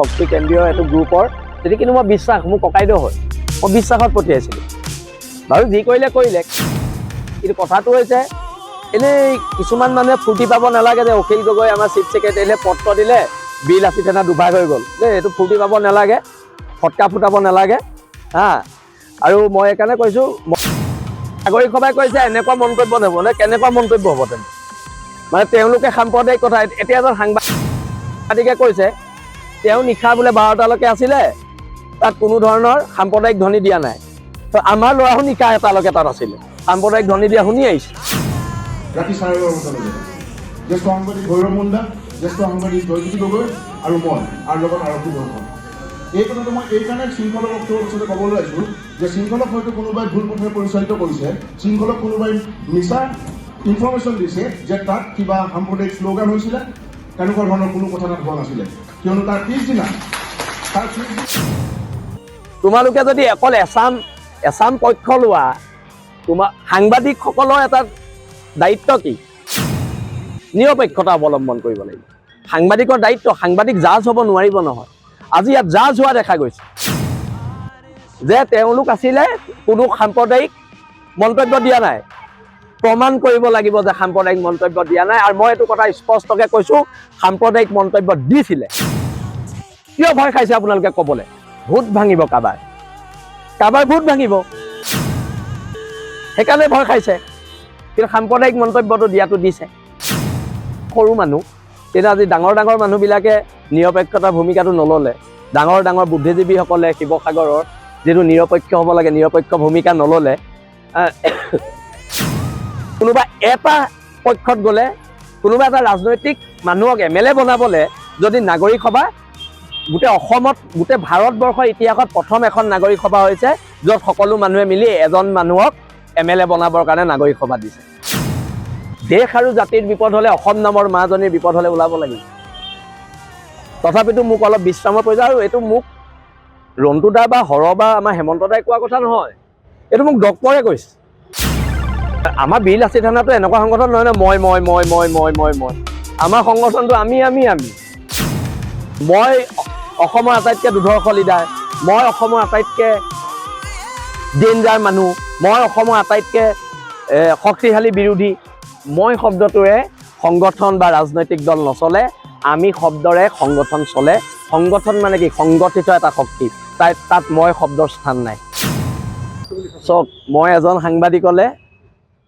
শক্তি কেন্দ্ৰীয় এইটো গ্ৰুপৰ যদি কিন্তু মই বিশ্বাস, মোৰ ককাইদেউ হয়। মই বিশ্বাসত পঠিয়াইছিলোঁ বাৰু যি কৰিলে কৰিলে। কিন্তু কথাটো হৈছে, এনেই কিছুমান মানুহে ফূৰ্তি পাব নালাগে যে অখিল গগৈ আমাৰ চিফ ছেক্ৰেটাৰীলে পত্ৰ দিলে, বিল আশী থানা দুভাগ হৈ গ'ল। দেই, এইটো ফূৰ্তি পাব নালাগে, ফটকা ফুটাব নালাগে, হা। আৰু মই সেইকাৰণে কৈছোঁ নাগৰিক সভাই কৈছে, এনেকুৱা মন্তব্য নহ'ব, নে কেনেকুৱা মন্তব্য হ'ব তেন্তে মানে তেওঁলোকে সাম্প্ৰদায়িক কথা, এতিয়া এজন সাংবাদিকে কৈছে তেওঁ নিশা বোলে বাৰটালৈকে আছিলে তাত কোনো ধৰণৰ সাম্প্ৰদায়িক ধ্বনি দিয়া নাই। তো আমাৰ ল'ৰাও নিশা এটালৈকে তাত আছিলে। সাম্প্ৰদায়িক ধ্বনি দিয়া শুনি আহিছে। জ্যেষ্ঠ সাংবাদিক ভৈৰৱ মুণ্ডা, জ্যেষ্ঠ সাংবাদিক জয়জ্যোতি গগৈ আৰু মই, আৰু লগত আৰক্ষী দৰ্শন এই কথাটো মই এইকাৰণে শৃংখলক পিছতে ক'বলৈ আহিছোঁ যে শৃংখলক হয়তো কোনোবাই ভুল পথেৰে পৰিচালিত কৰিছে, শৃংখলক কোনোবাই মিছা ইনফৰ্মেশ্যন দিছে যে তাত কিবা সাম্প্ৰদায়িক শ্লোগান হৈছিলে তেনেকুৱা ধৰণৰ কোনো কথা তাত হোৱা নাছিলে কিয়নো তাৰ পিছদিনা তোমালোকে যদি অকল এছাম এছাম পক্ষ লোৱা তোমাৰ সাংবাদিকসকলৰ এটা দায়িত্ব কি? নিৰপেক্ষতা অৱলম্বন কৰিব লাগিব। সাংবাদিকৰ দায়িত্ব, সাংবাদিক জাজ হ'ব নোৱাৰিব নহয়। আজি ইয়াত জাজ হোৱা দেখা গৈছে। যে তেওঁলোক আছিলে কোনো সাম্প্ৰদায়িক মন্তব্য দিয়া নাই। প্ৰমাণ কৰিব লাগিব যে সাম্প্ৰদায়িক মন্তব্য দিয়া নাই। আৰু মই এইটো কথা স্পষ্টকৈ কৈছোঁ, সাম্প্ৰদায়িক মন্তব্য দিছিলে। কিয় ভয় খাইছে আপোনালোকে ক'বলৈ? ভোট ভাঙিব কাবাৰ। কাবাৰ ভোট ভাঙিব? সেইকাৰণে ভয় খাইছে। কিন্তু সাম্প্ৰদায়িক মন্তব্যটো দিয়াটো দিছে। সৰু মানুহ। কিন্তু আজি ডাঙৰ ডাঙৰ মানুহবিলাকে নিৰপেক্ষতাৰ ভূমিকাটো নল'লে। ডাঙৰ ডাঙৰ বুদ্ধিজীৱীসকলে শিৱসাগৰৰ যিটো নিৰপেক্ষ হ'ব লাগে, নিৰপেক্ষ ভূমিকা নল'লে কোনোবা এটা পক্ষত গ'লে কোনোবা এটা ৰাজনৈতিক মানুহক এম এল এ বনাবলৈ যদি নাগৰিক সভা গোটেই অসমত গোটেই ভাৰতবৰ্ষৰ ইতিহাসত প্ৰথম এখন নাগৰিক সভা হৈছে য'ত সকলো মানুহে মিলি এজন মানুহক এম এল এ বনাবৰ কাৰণে নাগৰিক সভা দিছে। দেশ আৰু জাতিৰ বিপদ হ'লে অসম নামৰ মাজনীৰ বিপদ হ'লে ওলাব লাগিব। তথাপিতো মোক অলপ বিশ্ৰামৰ প্ৰয়োজন আৰু এইটো মোক ৰন্টু দা বা হৰ বা আমাৰ হেমন্ত দাই কোৱা কথা নহয়। এইটো মোক ডক্টৰে কৈছে। আমাৰ বিল আশী থানাটো এনেকুৱা সংগঠন নহয় ন, মই মই মই মই মই মই মই। আমাৰ সংগঠনটো আমি আমি আমি। মই অসমৰ আটাইতকৈ দুৰ্ধৰ্ষ লিডাৰ মই অসমৰ আটাইতকৈ ডেঞ্জাৰ মানুহ, মই অসমৰ আটাইতকৈ শক্তিশালী বিৰোধী। মই শব্দটোৰে সংগঠন বা ৰাজনৈতিক দল নচলে, আমি শব্দৰে সংগঠন চলে। সংগঠন মানে কি? সংগঠিত এটা শক্তি। তাই, তাত মই শব্দৰ স্থান নাই। চাওক মই এজন সাংবাদিকলে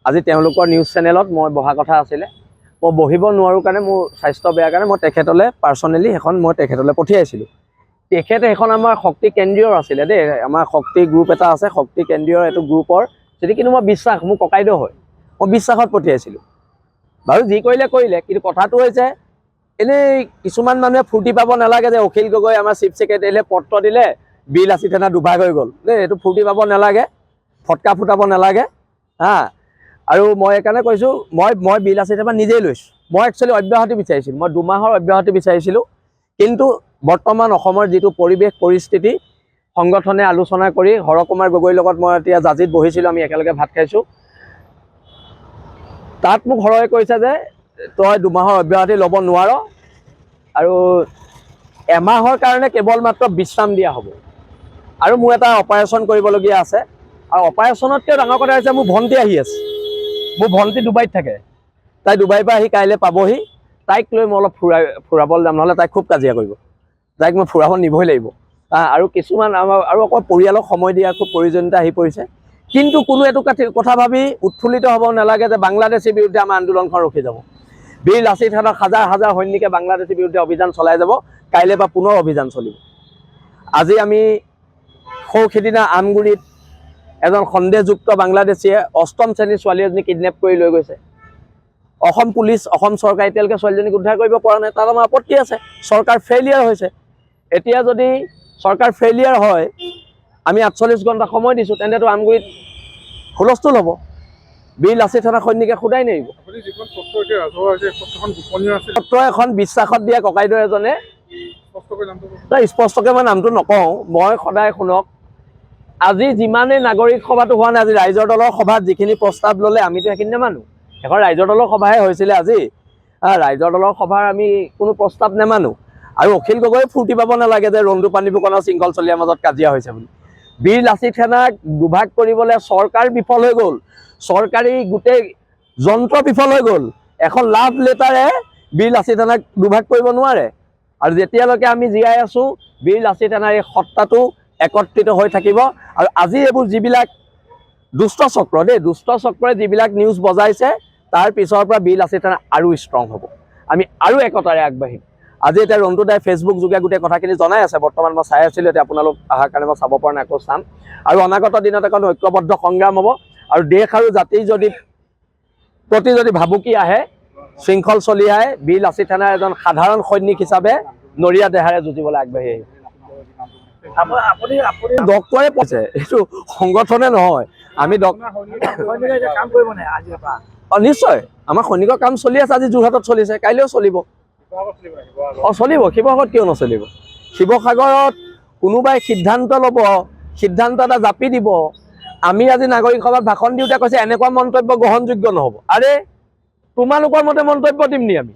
আজি তেওঁলোকৰ নিউজ চেনেলত মই বহা কথা আছিলে। মই বহিব নোৱাৰোঁ কাৰণে মোৰ স্বাস্থ্য বেয়া কাৰণে মই তেখেতলৈ পাৰ্চনেলি সেইখন মই তেখেতলৈ পঠিয়াইছিলোঁ। তেখেতে সেইখন আমাৰ শক্তি কেন্দ্ৰীয়ৰ আছিলে দেই। আমাৰ শক্তি গ্ৰুপ এটা আছে শক্তি কেন্দ্ৰীয়ৰ এইটো গ্ৰুপৰ যদি কিন্তু মই বিশ্বাস মোৰ ককাইদেউ হয় মই বিশ্বাসত পঠিয়াইছিলোঁ। বাৰু যি কৰিলে কৰিলে। কিন্তু কথাটো হৈছে এনেই কিছুমান মানুহে ফূৰ্তি পাব নালাগে যে অখিল গগৈ আমাৰ চিফ ছেক্ৰেটাৰীলে পত্ৰ দিলে বিল আশী থানা দুভাগ হৈ গ'ল। দেই এইটো ফূৰ্তি পাব নালাগে ফটকা ফুটাব নালাগে হা। আৰু মই সেইকাৰণে কৈছোঁ, মই মই বিল আশী থানা নিজেই লৈছোঁ। মই একচুৱেলি অব্যাহতি বিচাৰিছিলোঁ। মই দুমাহৰ অব্যাহতি বিচাৰিছিলোঁ। কিন্তু বৰ্তমান অসমৰ যিটো পৰিৱেশ, পৰিস্থিতি, সংগঠনে আলোচনা কৰি হৰকুমাৰ গগৈৰ লগত মই এতিয়া জাজিত বহিছিলোঁ, আমি একেলগে ভাত খাইছোঁ। তাত মোক হৰয়ে কৈছে যে, তই দুমাহৰ অব্যাহতি ল'ব নোৱাৰ আৰু এমাহৰ কাৰণে কেৱল মাত্ৰ বিশ্ৰাম দিয়া হ'ব। আৰু মোৰ এটা অপাৰেশ্যন কৰিবলগীয়া আছে। আৰু অপাৰেশ্যনতকৈ ডাঙৰ কথা হৈছে, মোৰ ভণ্টি আহি আছে। মোৰ ভণ্টি ডুবাইত থাকে। তাই ডুবাইৰ পৰা আহি কাইলৈ পাবহি। তাইক লৈ মই অলপ ফুৰাই ফুৰাবলৈ যাম নহ'লে তাইক খুব কাজিয়া কৰিব। তাইক মই ফুৰাব নিবই লাগিব। আৰু কিছুমান আমাৰ আৰু অকল পৰিয়ালক সময় দিয়াৰ খুব প্ৰয়োজনীয়তা আহি পৰিছে। কিন্তু কোনো এইটো কাথি- ভাবি উৎফুল্লিত হ'ব নালাগে যে বাংলাদেশীৰ বিৰুদ্ধে আমাৰ আন্দোলনখন ৰখি যাব। বীৰ লাচিত থানক হাজাৰ হাজাৰ সৈনিকে বাংলাদেশীৰ বিৰুদ্ধে অভিযান চলাই যাব। কাইলৈ পৰা পুনৰ অভিযান চলিব। আজি আমি সৌ সিদিনা আমগুৰিত এজন সন্দেহযুক্ত বাংলাদেশীয়ে অষ্টম শ্ৰেণীৰ ছোৱালী এজনী কিডনেপ কৰি লৈ গৈছে। অসম পুলিচ অসম চৰকাৰে এতিয়ালৈকে ছোৱালীজনীক উদ্ধাৰ কৰিব পৰা নাই তাত আমাৰ আপত্তি আছে। চৰকাৰ ফেইলিয়াৰ হৈছে। এতিয়া যদি চৰকাৰ ফেইলিয়াৰ হয় আমি আঠচল্লিছ ঘণ্টা সময় দিছোঁ তেন্তেতো আমগুৰিত হুলস্থুল হ'ব। বীৰ লাচিত থানা সৈনিকে সোধাই নেৰিব পত্ৰ এখন বিশ্বাসত দিয়া ককাইদেউ এজনে স্পষ্টকৈ মই নামটো নকওঁ মই সদায় শুনক। আজি যিমানেই নাগৰিক সভাটো হোৱা নাই, আজি ৰাইজৰ দলৰ সভাত যিখিনি প্ৰস্তাৱ ল'লে, আমিতো সেইখিনি নেমানো। এখন ৰাইজৰ দলৰ সভাহে হৈছিলে আজি। ৰাইজৰ দলৰ সভাৰ আমি কোনো প্ৰস্তাৱ নেমানো। আৰু অখিল গগৈ ফূৰ্তি পাব নালাগে যে ৰন্দু পানী ফুকনৰ শৃংখল চলিয়াৰ মাজত কাজিয়া হৈছে বুলি। বীৰ লাচিত সেনাক দুভাগ কৰিবলৈ চৰকাৰ বিফল হৈ গ'ল। চৰকাৰী গোটেই যন্ত্ৰ বিফল হৈ গ'ল। এখন লাভ লেটাৰে বীৰ লাচিত সেনাক দুভাগ কৰিব নোৱাৰে। আৰু যেতিয়ালৈকে আমি জীয়াই আছোঁ, বীৰ লাচিত সেনাৰ এই সত্তাটো একত্ৰিত হৈ থাকিব। আৰু আজি এইবোৰ যিবিলাক দুষ্ট চক্ৰ দেই দুষ্ট চক্ৰই যিবিলাক নিউজ বজাইছে তাৰ পিছৰ পৰা বীৰ লাচিত সেনা আৰু ষ্ট্ৰং হ'ব। আমি আৰু একতাৰে আগবাঢ়িম। আজি এতিয়া ৰন্তু দাই ফেচবুক যোগে গোটেই কথাখিনি জনাই আছে। বৰ্তমান মই চাই আছিলোঁ এতিয়া আপোনালোক অহাৰ কাৰণে মই চাব পৰা নাই আকৌ চাম। আৰু অনাগত দিনত এখন ঐক্যবদ্ধ সংগ্ৰাম হ'ব। আৰু দেশ আৰু জাতিৰ যদি প্ৰতি যদি ভাবুকি আহে শৃংখল চলিয়াই বীৰ লাচিত সেনাৰ এজন সাধাৰণ সৈনিক হিচাপে নৰিয়া দেহাৰে যুঁজিবলৈ আগবাঢ়ি আহিব। এইটো সংগঠনে নহয়। আমি অঁ নিশ্চয়। আমাৰ সৈনিকৰ কাম চলি আছে আজি যোৰহাটত চলিছে কাইলৈও চলিব। অঁ চলিব। শিৱসাগৰত কিয় নচলিব? শিৱসাগৰত কোনোবাই সিদ্ধান্ত ল'ব সিদ্ধান্ত এটা জাপি দিব। আমি আজি নাগৰিক সভাত ভাষণ দিওঁতে কৈছে এনেকুৱা মন্তব্য গ্ৰহণযোগ্য নহ'ব। আৰে তোমালোকৰ মতে মন্তব্য দিম নি আমি?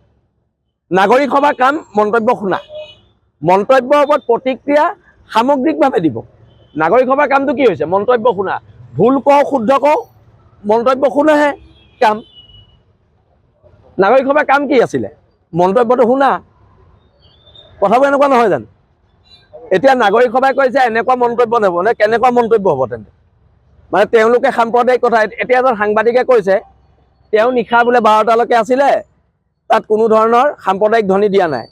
নাগৰিক সভাৰ কাম মন্তব্য শুনা। মন্তব্যৰ ওপৰত প্ৰতিক্ৰিয়া সামগ্ৰিকভাৱে দিব। নাগৰিক সভাৰ কামটো কি হৈছে? মন্তব্য শুনা। ভুল কওঁ, শুদ্ধ কওঁ, মন্তব্য শুনাহে কাম। নাগৰিক সভাৰ কাম কি আছিলে? মন্তব্যটো শুনা। কথাবোৰ এনেকুৱা নহয় জানো? এতিয়া নাগৰিক সভাই কৈছে, এনেকুৱা মন্তব্য নহ'ব। নে কেনেকুৱা মন্তব্য হ'ব তেন্তে? মানে তেওঁলোকে সাম্প্ৰদায়িক কথা, এতিয়া এজন সাংবাদিকে কৈছে, তেওঁ নিশা বোলে বাৰটালৈকে আছিলে, তাত কোনো ধৰণৰ সাম্প্ৰদায়িক ধ্বনি দিয়া নাই।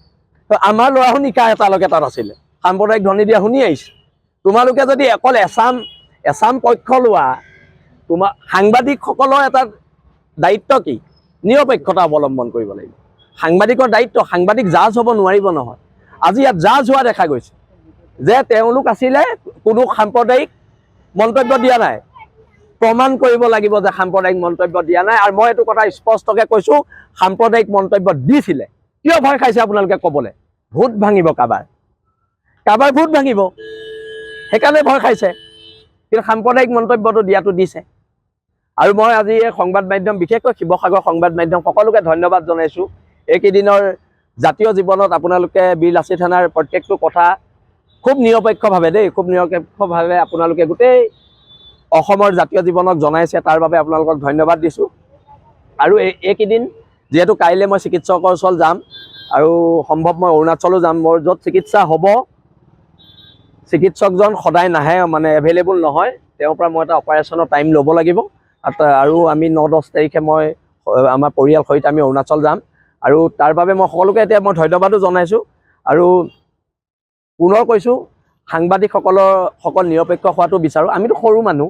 তো আমাৰ ল'ৰাও নিশা এটালৈকে তাত আছিলে। সাম্প্ৰদায়িক ধ্বনি দিয়া শুনি আহিছে। তোমালোকে যদি অকল এছাম এছাম পক্ষ লোৱা তোমাৰ সাংবাদিকসকলৰ এটা দায়িত্ব কি? নিৰপেক্ষতা অৱলম্বন কৰিব লাগিব। সাংবাদিকৰ দায়িত্ব, সাংবাদিক জাজ হ'ব নোৱাৰিব নহয়। আজি ইয়াত জাজ হোৱা দেখা গৈছে, যে তেওঁলোক আছিলে কোনো সাম্প্ৰদায়িক মন্তব্য দিয়া নাই। প্ৰমাণ কৰিব লাগিব যে সাম্প্ৰদায়িক মন্তব্য দিয়া নাই। আৰু মই এইটো কথা স্পষ্টকৈ কৈছোঁ, সাম্প্ৰদায়িক মন্তব্য দিছিলে। কিয় ভয় খাইছে আপোনালোকে ক'বলৈ? ভোট ভাঙিব কাবাৰ। কাবাৰ ভোট ভাঙিব। সেইকাৰণে ভয় খাইছে। কিন্তু সাম্প্ৰদায়িক মন্তব্যটো দিয়াটো দিছে। আৰু মই আজি এই সংবাদ মাধ্যম বিশেষকৈ শিৱসাগৰ সংবাদ মাধ্যম সকলোকে ধন্যবাদ জনাইছোঁ। এইকেইদিনৰ জাতীয় জীৱনত আপোনালোকে বীৰ লাচিত সেনাৰ প্ৰত্যেকটো কথা খুব নিৰপেক্ষভাৱে দেই খুব নিৰপেক্ষভাৱে আপোনালোকে গোটেই অসমৰ জাতীয় জীৱনক জনাইছে তাৰ বাবে আপোনালোকক ধন্যবাদ দিছোঁ। আৰু এই এইকেইদিন যিহেতু কাইলৈ মই চিকিৎসকৰ ওচৰত যাম আৰু সম্ভৱ মই অৰুণাচলো যাম মোৰ য'ত চিকিৎসা হ'ব চিকিৎসকজন সদায় নাহে মানে এভেইলেবল নহয়। তেওঁৰ পৰা মই এটা অপাৰেশ্যনৰ টাইম ল'ব লাগিব। আৰু আমি ন দহ তাৰিখে মই আমাৰ পৰিয়াল সহিতে আমি অৰুণাচল যাম। আৰু তাৰ বাবে মই সকলোকে এতিয়া মই ধন্যবাদো জনাইছোঁ। আৰু পুনৰ কৈছোঁ সাংবাদিকসকলৰ সকল নিৰপেক্ষ হোৱাটো বিচাৰোঁ। আমিতো সৰু মানুহ।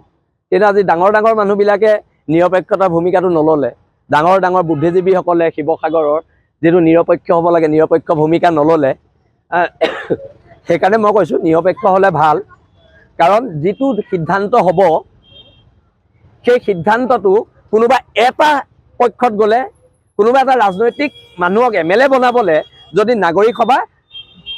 কিন্তু আজি ডাঙৰ ডাঙৰ মানুহবিলাকে নিৰপেক্ষতাৰ ভূমিকাটো নল'লে। ডাঙৰ ডাঙৰ বুদ্ধিজীৱীসকলে শিৱসাগৰৰ যিটো নিৰপেক্ষ হ'ব লাগে নিৰপেক্ষ ভূমিকা নল'লে সেইকাৰণে মই কৈছোঁ নিৰপেক্ষ হ'লে ভাল। কাৰণ যিটো সিদ্ধান্ত হ'ব সেই সিদ্ধান্তটো কোনোবা এটা পক্ষত গ'লে কোনোবা এটা ৰাজনৈতিক মানুহক এম এল এ বনাবলৈ যদি নাগৰিক সভা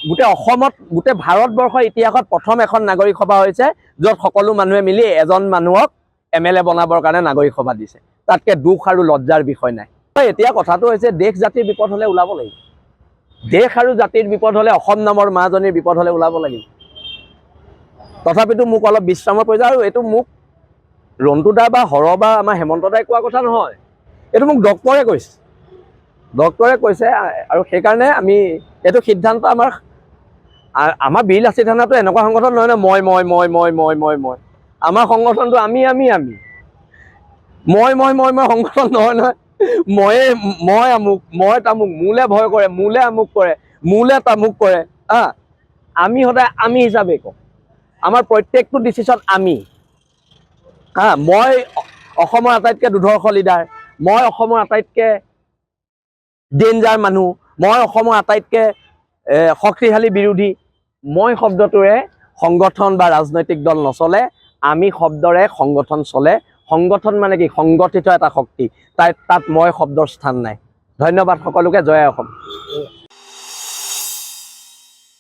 গোটেই অসমত গোটেই ভাৰতবৰ্ষৰ ইতিহাসত প্ৰথম এখন নাগৰিক সভা হৈছে য'ত সকলো মানুহে মিলি এজন মানুহক এম এল এ বনাবৰ কাৰণে নাগৰিক সভা দিছে। তাতকৈ দুখ আৰু লজ্জাৰ বিষয় নাই। এতিয়া কথাটো হৈছে দেশ জাতিৰ বিপদ হ'লে ওলাব লাগিব। দেশ আৰু জাতিৰ বিপদ হ'লে অসম নামৰ মাজনীৰ বিপদ হ'লে ওলাব লাগিব। তথাপিতো মোক অলপ বিশ্ৰামৰ প্ৰয়োজন আৰু এইটো মোক ৰন্তু দা বা হৰ বা আমাৰ হেমন্ত দাই কোৱা কথা নহয়। এইটো মোক ডক্তৰে কৈছে। ডক্তৰে কৈছে আৰু সেইকাৰণে আমি এইটো সিদ্ধান্ত আমাৰ আমাৰ বীৰ লাচিত সেনাটো এনেকুৱা সংগঠন নহয় ন মই মই মই মই মই মই মই। আমাৰ সংগঠনটো আমি আমি আমি। মই মই মই মই সংগঠন নহয় নহয়। ময়ে মই আমুক মই তামুক মোলে ভয় কৰে মোলে আমুক কৰে মোলে তামুক কৰে হা? আমি সদায় আমি হিচাপে কওঁ। আমাৰ প্ৰত্যেকটো ডিচিশ্যন আমি। হা? মই অসমৰ আটাইতকৈ দুৰ্ধৰ্ষ লিডাৰ মই অসমৰ আটাইতকৈ ডেঞ্জাৰ মানুহ মই অসমৰ আটাইতকৈ শক্তিশালী বিৰোধী। মই শব্দটোৰে সংগঠন বা ৰাজনৈতিক দল নচলে আমি শব্দৰে সংগঠন চলে সংগঠন মানে কি? সংগঠিত এটা শক্তি। তাই তাত মই শব্দৰ স্থান নাই। ধন্যবাদ সকলোকে, জয় অসম।